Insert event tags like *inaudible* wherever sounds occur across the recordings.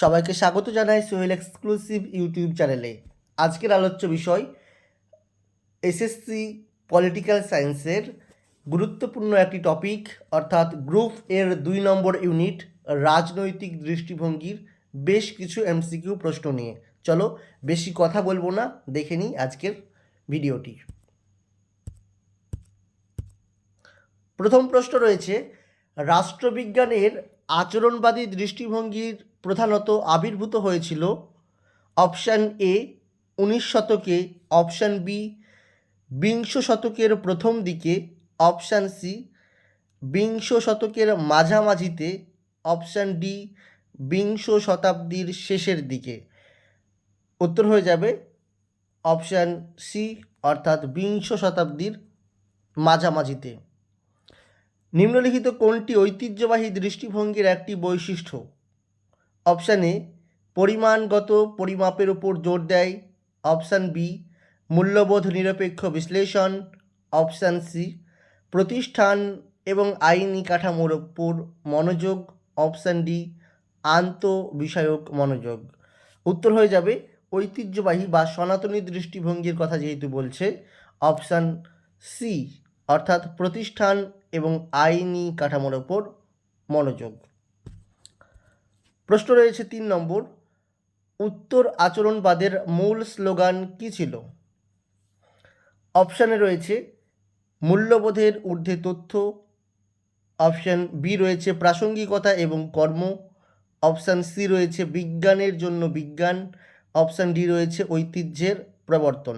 সবাইকে স্বাগত জানাই সোহেল এক্সক্লুসিভ ইউটিউব চ্যানেলে। আজকের আলোচ্য বিষয়, এসএসসি পলিটিক্যাল সায়েন্সের গুরুত্বপূর্ণ একটি টপিক, অর্থাৎ গ্রুপ এর দুই নম্বর ইউনিট, রাজনৈতিক দৃষ্টিভঙ্গির বেশ কিছু এমসিকিউ প্রশ্ন নিয়ে। চলো, বেশি কথা বলব না, দেখে নিই আজকের ভিডিওটি। প্রথম প্রশ্ন রয়েছে, রাষ্ট্রবিজ্ঞানের আচরণবাদী দৃষ্টিভঙ্গির প্রধানত আবির্ভূত হয়েছিল অপশান এ উনিশ শতকে, অপশান বি বিংশ শতকের প্রথম দিকে, অপশান সি বিংশ শতকের মাঝামাঝিতে, অপশান ডি বিংশ শতাব্দীর শেষের দিকে। উত্তর হয়ে যাবে অপশান সি অর্থাৎ বিংশ শতাব্দীর মাঝামাঝিতে। নিম্নলিখিত কোনটি ঐতিহ্যবাহী দৃষ্টিভঙ্গির একটি বৈশিষ্ট্য? অপশান এ, পরিমাণগত পরিমাপের উপর জোর দেয়। অপশান বি, মূল্যবোধ নিরপেক্ষ বিশ্লেষণ। অপশান সি, প্রতিষ্ঠান এবং আইনি কাঠামোর উপর মনোযোগ। অপশান ডি আন্ত বিষয়ক মনোযোগ। উত্তর হয়ে যাবে, ঐতিহ্যবাহী বা সনাতনী দৃষ্টিভঙ্গির কথা যেহেতু বলছে, অপশান সি, অর্থাৎ প্রতিষ্ঠান এবং আইনি কাঠামোর ওপর মনোযোগ। প্রশ্ন রয়েছে তিন নম্বর, উত্তর আচরণবাদের মূল স্লোগান কী ছিল? অপশানে রয়েছে, মূল্যবোধের ঊর্ধ্বে তথ্য। অপশান বি রয়েছে প্রাসঙ্গিকতা এবং কর্ম। অপশান সি রয়েছে বিজ্ঞানের জন্য বিজ্ঞান। অপশান ডি রয়েছে ঐতিহ্যের প্রবর্তন।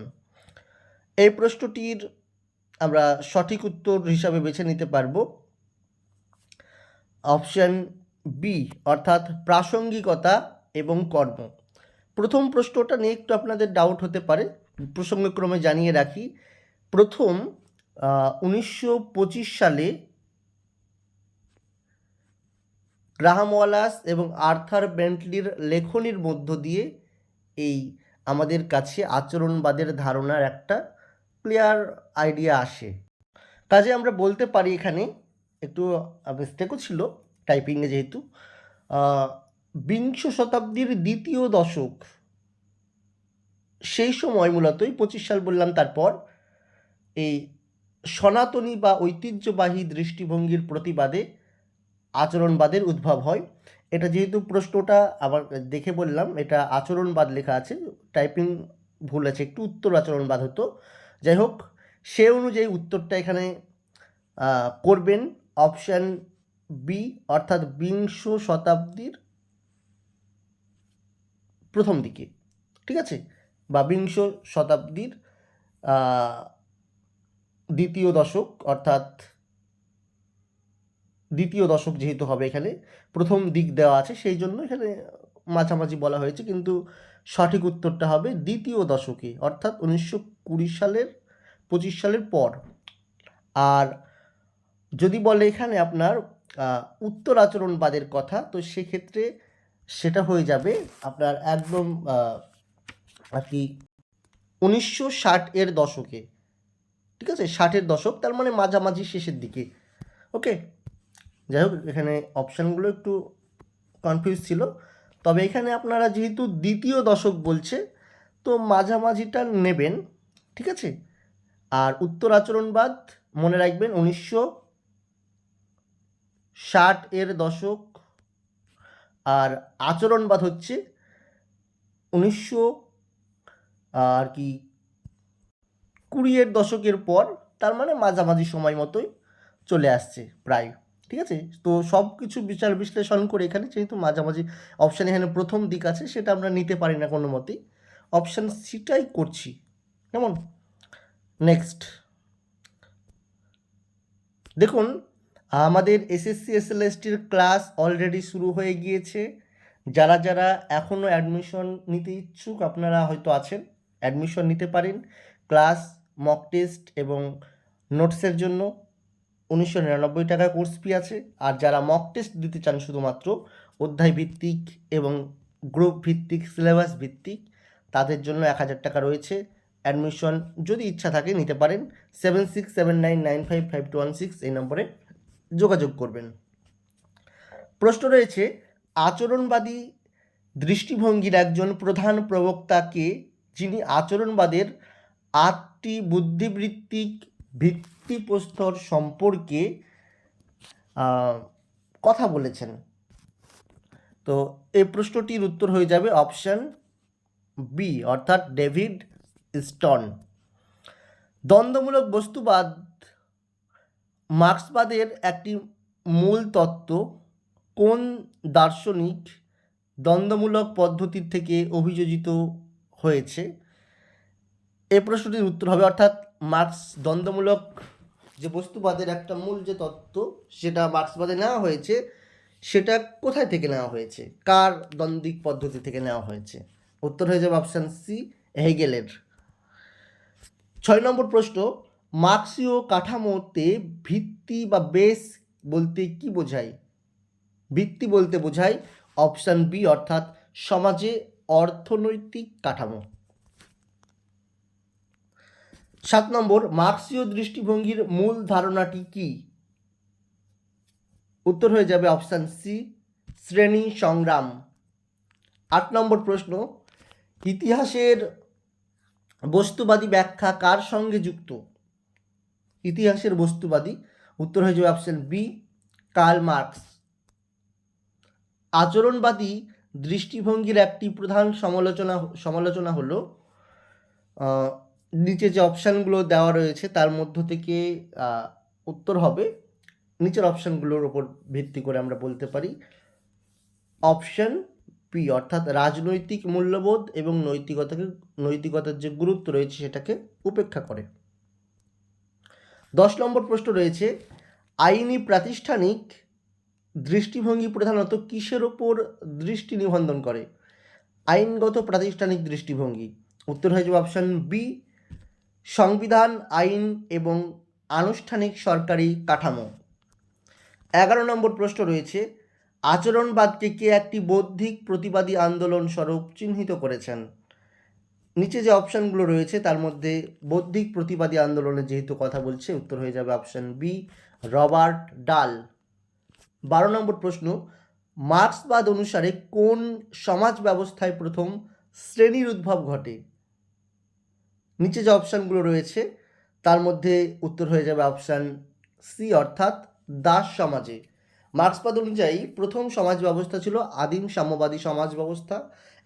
এই প্রশ্নটির আমরা সঠিক উত্তর হিসাবে বেছে নিতে পারব। অপশান বি অর্থাৎ প্রাসঙ্গিকতা এবং কর্ম। প্রথম প্রশ্নটা নিয়ে একটু আপনাদের ডাউট হতে পারে, প্রসঙ্গক্রমে জানিয়ে রাখি। প্রথম উনিশশো পঁচিশ সালে গ্রাহাম ওয়ালাস এবং আর্থার বেন্টলির লেখনির মধ্য দিয়ে এই আমাদের কাছে আচরণবাদের ধারণার একটা ক্লিয়ার আইডিয়া আসে। কাজে আমরা বলতে পারি এখানে, একটু মিস্টেকও ছিল টাইপিংয়ে যেহেতু বিংশ শতাব্দীর দ্বিতীয় দশক, সেই সময় মূলতই পঁচিশ সাল বললাম, তারপর এই সনাতনী বা ঐতিহ্যবাহী দৃষ্টিভঙ্গির প্রতিবাদে আচরণবাদের উদ্ভব হয়। এটা যেহেতু প্রশ্নটা আবার দেখে বললাম, এটা আচরণবাদ লেখা আছে টাইপিং ভুল আছে, একটু উত্তর আচরণবাদ হতো। যাই হোক সে অনুযায়ী উত্তরটা এখানে করবেন। অপশান বি অর্থাৎ বিংশ শতাব্দীর প্রথম দিকে, ঠিক আছে? বা বিংশ শতাব্দীর দ্বিতীয় দশক অর্থাৎ দ্বিতীয় দশক যেহেতু হবে এখানে, প্রথম দিক দেওয়া আছে, সেই জন্য এখানে মাঝামাঝি বলা হয়েছে, কিন্তু সঠিক উত্তরটা হবে দ্বিতীয় দশকে, অর্থাৎ উনিশশো কুড়ি সালের, পঁচিশ সালের পর। আর যদি বলে এখানে আপনার উত্তর আচরণবাদের কথা, তো সেক্ষেত্রে সেটা হয়ে যাবে আপনার একদম আর কি উনিশশো ষাট এর দশকে। ঠিক আছে? ষাটের দশক, তার মানে মাঝামাঝি শেষের দিকে। ওকে? যাই হোক, এখানে অপশানগুলো একটু কনফিউজ ছিল। তবে এখানে আপনারা যেহেতু দ্বিতীয় দশক বলছে, তো মাঝামাঝিটা নেবেন। ঠিক আছে? আর উত্তর আচরণবাদ মনে রাখবেন উনিশশো ষাট এর দশক। আর আচরণবাদ হচ্ছে উনিশশো, আর কি কুড়িয়ের দশকের পর তার মানে মাঝামাঝি সময় মতোই চলে আসছে প্রায়, ঠিক আছে? তো সব কিছু বিচার বিশ্লেষণ করে এখানে যেহেতু মাঝামাঝি অপশান এখানে প্রথম দিক আছে, সেটা আমরা নিতে পারি না কোনো মতেই অপশান সিটাই করছি। কেমন নেক্সট দেখুন, আমাদের এসএসসি এসএলএসটির ক্লাস অলরেডি শুরু হয়ে গিয়েছে। যারা যারা এখনও অ্যাডমিশন নিতে ইচ্ছুক, আপনারা হয়তো আছেন। অ্যাডমিশন নিতে পারেন। ক্লাস মক টেস্ট এবং নোটসের জন্য উনিশশো নিরানব্বই টাকা কোর্স ফি আছে। আর যারা মক টেস্ট দিতে চান শুধুমাত্র, অধ্যায় ভিত্তিক এবং গ্রুপ ভিত্তিক সিলেবাস ভিত্তিক, তাদের জন্য এক হাজার টাকা রয়েছে। অ্যাডমিশন যদি ইচ্ছা থাকে নিতে পারেন seven six seven nine nine five five two one six এই নম্বরে যোগাযোগ করবেন। প্রশ্ন রয়েছে, আচরণবাদী দৃষ্টিভঙ্গির একজন প্রধান প্রবক্তাকে যিনি আচরণবাদের আটটি বুদ্ধিবৃত্তিক ভিত্তিপ্রস্তর সম্পর্কে কথা বলেছেন। তো এই প্রশ্নটির উত্তর হয়ে যাবে অপশান বি, অর্থাৎ ডেভিড স্টন। দ্বন্দ্বমূলক বস্তুবাদ, মার্ক্সবাদের একটি মূল তত্ত্ব, কোন দার্শনিক দ্বন্দ্বমূলক পদ্ধতির থেকে অভিযোজিত হয়েছে? এ প্রশ্নটির উত্তর হবে, অর্থাৎ মার্ক্স দ্বন্দ্বমূলক যে বস্তুবাদের একটা মূল যে তত্ত্ব, সেটা মার্ক্সবাদে নেওয়া হয়েছে, সেটা কোথায় থেকে নেওয়া হয়েছে? কার দ্বন্দ্বিক পদ্ধতি থেকে নেওয়া হয়েছে? উত্তর হয়ে যাবে অপশান সি হেগেলের। ছয় নম্বর প্রশ্ন, মার্ক্সীয় কাঠামোতে ভিত্তি বা বেস বলতে কি বোঝায়? ভিত্তি বলতে বোঝায় অপশান বি, অর্থাৎ সমাজে অর্থনৈতিক কাঠামো। সাত নম্বর, মার্ক্সীয় দৃষ্টিভঙ্গির মূল ধারণাটি কি? উত্তর হয়ে যাবে অপশান সি, শ্রেণি সংগ্রাম। আট নম্বর প্রশ্ন, ইতিহাসের বস্তুবাদী ব্যাখ্যা কার সঙ্গে যুক্ত? ইতিহাসের বস্তুবাদী। উত্তর হয়ে যাবে অপশন বি কার্ল মার্কস আচরণবাদী দৃষ্টিভঙ্গির একটি প্রধান সমালোচনা সমালোচনা হলো নিচে যে অপশানগুলো দেওয়া রয়েছে তার মধ্য থেকে উত্তর হবে। নিচের অপশানগুলোর ওপর ভিত্তি করে আমরা বলতে পারি। অপশন পি অর্থাৎ রাজনৈতিক মূল্যবোধ এবং নৈতিকতাকে, নৈতিকতার যে গুরুত্ব রয়েছে সেটাকে উপেক্ষা করে। দশ নম্বর প্রশ্ন রয়েছে, আইনি প্রাতিষ্ঠানিক দৃষ্টিভঙ্গি প্রধানত কিসের ওপর দৃষ্টি নিবন্ধন করে? আইনগত প্রাতিষ্ঠানিক দৃষ্টিভঙ্গি। উত্তর হয়ে যাবে অপশান বি সংবিধান, আইন এবং আনুষ্ঠানিক সরকারি কাঠামো। এগারো নম্বর প্রশ্ন রয়েছে আচরণবাদকে কে একটি বৌদ্ধিক প্রতিবাদী আন্দোলন স্বরূপ চিহ্নিত করেছেন। নিচে যে অপশানগুলো রয়েছে, তার মধ্যে বৌদ্ধিক প্রতিবাদী আন্দোলনের যেহেতু কথা বলছে, উত্তর হয়ে যাবে অপশান বি রবার্ট ডাল। বারো নম্বর প্রশ্ন, মার্ক্সবাদ অনুসারে কোন সমাজ ব্যবস্থায় প্রথম শ্রেণির উদ্ভব ঘটে? নিচে যে অপশানগুলো রয়েছে, তার মধ্যে উত্তর হয়ে যাবে অপশান সি অর্থাৎ দাস সমাজে। মার্ক্সবাদ অনুযায়ী প্রথম সমাজ ব্যবস্থা ছিল আদিম সাম্যবাদী সমাজ ব্যবস্থা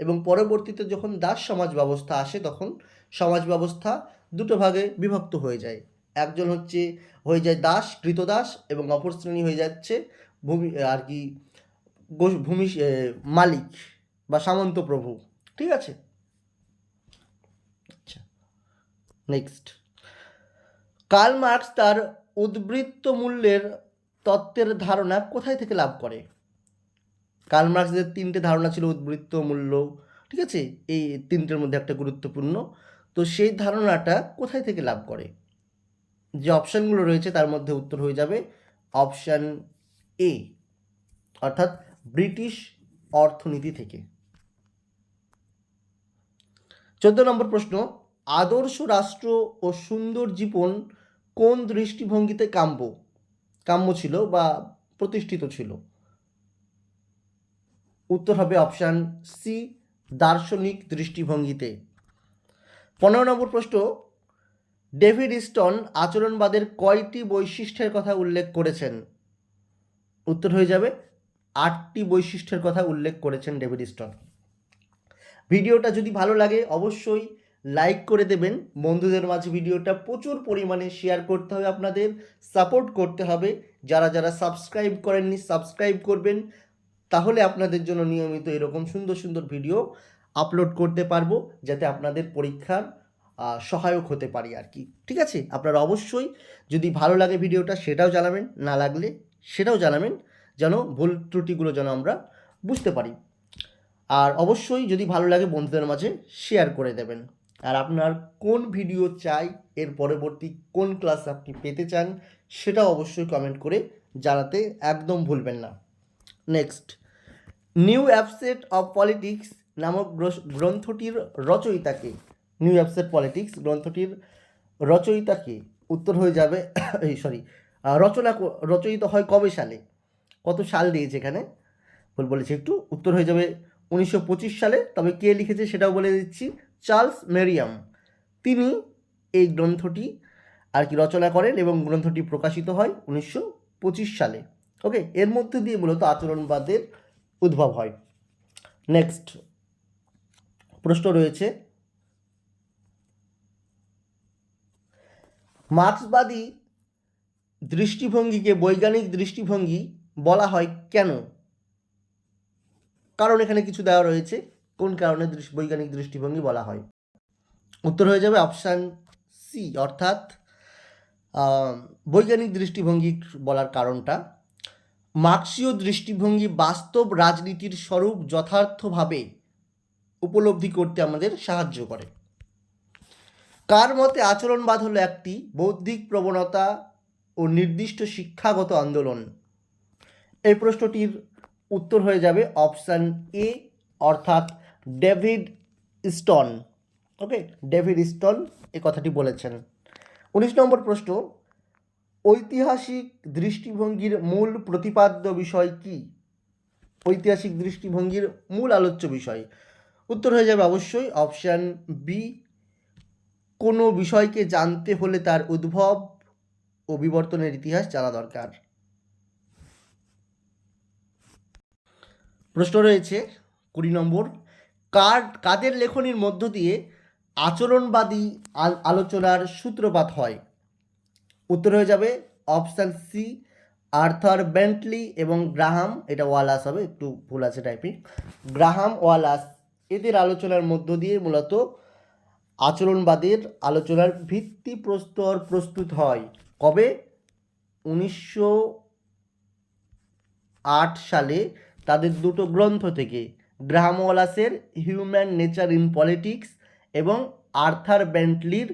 এবং পরবর্তীতে যখন দাস সমাজ ব্যবস্থা আসে তখন সমাজ ব্যবস্থা দুটো ভাগে বিভক্ত হয়ে যায়। একজন হচ্ছে, হয়ে যায় দাস, কৃতদাস এবং অপর শ্রেণি হয়ে যাচ্ছে ভূমি, আর কি ভূমি মালিক বা সামন্ত প্রভু। ঠিক আছে? আচ্ছা নেক্সট কার্ল মার্কস তার উদ্বৃত্ত মূল্যের তত্ত্বের ধারণা কোথায় থেকে লাভ করে? কার্ল তিনটে ধারণা ছিল উদ্বৃত্ত মূল্য, ঠিক আছে? এই তিনটের মধ্যে একটা গুরুত্বপূর্ণ। তো সেই ধারণাটা কোথায় থেকে লাভ করে? যে অপশানগুলো রয়েছে তার মধ্যে উত্তর হয়ে যাবে অপশান এ, অর্থাৎ ব্রিটিশ অর্থনীতি থেকে। চোদ্দ নম্বর প্রশ্ন, আদর্শ রাষ্ট্র ও সুন্দর জীবন কোন দৃষ্টিভঙ্গিতে কাম্য? কাম্য ছিল বা প্রতিষ্ঠিত ছিল। উত্তর হবে অপশান সি, দার্শনিক দৃষ্টিভঙ্গিতে। পনেরো নম্বর প্রশ্ন, ডেভিড স্টন আচরণবাদের কয়টি বৈশিষ্ট্যের কথা উল্লেখ করেছেন? উত্তর হয়ে যাবে, আটটি বৈশিষ্ট্যের কথা উল্লেখ করেছেন ডেভিড স্টন। ভিডিওটা যদি ভালো লাগে, অবশ্যই লাইক করে দেবেন। বন্ধুদের মাঝে ভিডিওটা প্রচুর পরিমাণে শেয়ার করতে হবে আপনাদের। সাপোর্ট করতে হবে। যারা যারা সাবস্ক্রাইব করেননি সাবস্ক্রাইব করবেন। তাহলে আপনাদের জন্য নিয়মিত এরকম সুন্দর সুন্দর ভিডিও আপলোড করতে পারব, যাতে আপনাদের পরীক্ষার সহায়ক হতে পারি আর কি। ঠিক আছে? আপনারা অবশ্যই যদি ভালো লাগে ভিডিওটা, সেটাও জানাবেন। না লাগলে সেটাও জানাবেন, যেন ভুল ত্রুটিগুলো যেন আমরা বুঝতে পারি। আর অবশ্যই যদি ভালো লাগে, বন্ধুদের মাঝে শেয়ার করে দেবেন। আর আপনার কোন ভিডিও চাই, এর পরবর্তী কোন ক্লাস আপনি পেতে চান সেটা অবশ্যই কমেন্ট করে জানাতে একদম ভুলবেন না। নেক্সট নিউ অ্যাপসেট অফ পলিটিক্স নামক গ্রন্থটির রচয়িতাকে নিউ অ্যাপসেট পলিটিক্স গ্রন্থটির রচয়িতাকে উত্তর হয়ে যাবে, *coughs* এই সরি রচনা রচয়িত হয় কবে সালে? কত সাল দিয়েছে এখানে? ভুল বলেছি একটু, উত্তর হয়ে যাবে উনিশশো পঁচিশ সালে, তবে কে লিখেছে সেটাও বলে দিচ্ছি। Charles Merriam. তিনি এই গ্রন্থটি আর কি রচনা করেন এবং গ্রন্থটি প্রকাশিত হয় উনিশশো পঁচিশ সালে। ওকে, এর মধ্যে দিয়ে মূলত আচরণবাদের উদ্ভব হয়। নেক্সট প্রশ্ন রয়েছে, মার্ক্সবাদী দৃষ্টিভঙ্গিকে বৈজ্ঞানিক দৃষ্টিভঙ্গি বলা হয় কেন? কারণ এখানে কিছু দেওয়া রয়েছে। কোন কারণে বৈজ্ঞানিক দৃষ্টিভঙ্গি বলা হয়? উত্তর হয়ে যাবে অপশান সি অর্থাৎ বৈজ্ঞানিক দৃষ্টিভঙ্গি বলার কারণটা। মার্ক্সীয় দৃষ্টিভঙ্গি বাস্তব রাজনীতির স্বরূপ যথার্থভাবে উপলব্ধি করতে আমাদের সাহায্য করে। কার মতে আচরণবাদ হলো একটি বৌদ্ধিক প্রবণতা ও নির্দিষ্ট শিক্ষাগত আন্দোলন? এই প্রশ্নটির উত্তর হয়ে যাবে অপশান এ অর্থাৎ ডেভিড স্টন। ওকে, ডেভিড স্টন এ কথাটি বলেছেন। উনিশ নম্বর প্রশ্ন, ঐতিহাসিক দৃষ্টিভঙ্গির মূল প্রতিপাদ্য বিষয় কি? ঐতিহাসিক দৃষ্টিভঙ্গির মূল আলোচ্য বিষয়। উত্তর হয়ে যাবে অবশ্যই অপশান বি, কোনো বিষয়কে জানতে হলে তার উদ্ভব ও বিবর্তনের ইতিহাস জানা দরকার। প্রশ্ন রয়েছে কুড়ি নম্বর কার, কাদের লেখনীর মধ্য দিয়ে আচরণবাদী আলোচনার সূত্রপাত হয়? উত্তর হয়ে যাবে অপশান সি আর্থার বেন্টলি এবং গ্রাহাম। এটা ওয়ালাস হবে, একটু ভুল আছে টাইপিং। গ্রাহাম, ওয়ালাস, এদের আলোচনার মধ্য দিয়ে মূলত আচরণবাদের আলোচনার ভিত্তি প্রস্তর প্রস্তুত হয়। কবে? উনিশশো আট সালে তাদের দুটো গ্রন্থ থেকে। গ্রাহাম ওয়ালাসের হিউম্যান নেচার ইন পলিটিক্স এবং আর্থার ব্যান্টলির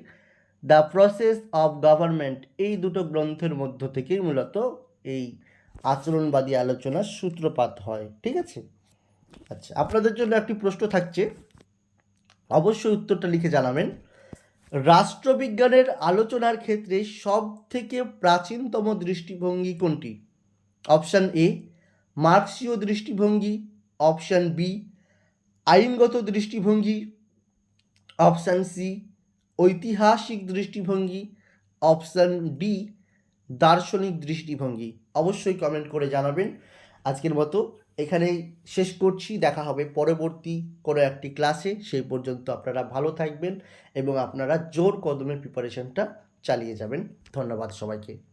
দ্য প্রসেস অফ গভর্নমেন্ট এই দুটো গ্রন্থের মধ্য থেকেই মূলত এই আচরণবাদী আলোচনার সূত্রপাত হয়, ঠিক আছে? আচ্ছা আপনাদের জন্য একটি প্রশ্ন থাকছে। অবশ্যই উত্তরটা লিখে জানাবেন। রাষ্ট্রবিজ্ঞানের আলোচনার ক্ষেত্রে সব থেকে প্রাচীনতম দৃষ্টিভঙ্গি কোনটি? অপশান এ মার্ক্সীয় দৃষ্টিভঙ্গি। অপশান বি, আইনগত দৃষ্টিভঙ্গি, অপশান সি, ঐতিহাসিক দৃষ্টিভঙ্গি, অপশান ডি, দার্শনিক দৃষ্টিভঙ্গি। অবশ্যই কমেন্ট করে জানাবেন। আজকের মতো এখানেই শেষ করছি। দেখা হবে পরবর্তী কোনো একটি ক্লাসে সেই পর্যন্ত আপনারা ভালো থাকবেন এবং আপনারা জোর কদমে প্রিপারেশনটা চালিয়ে যাবেন। ধন্যবাদ সবাইকে।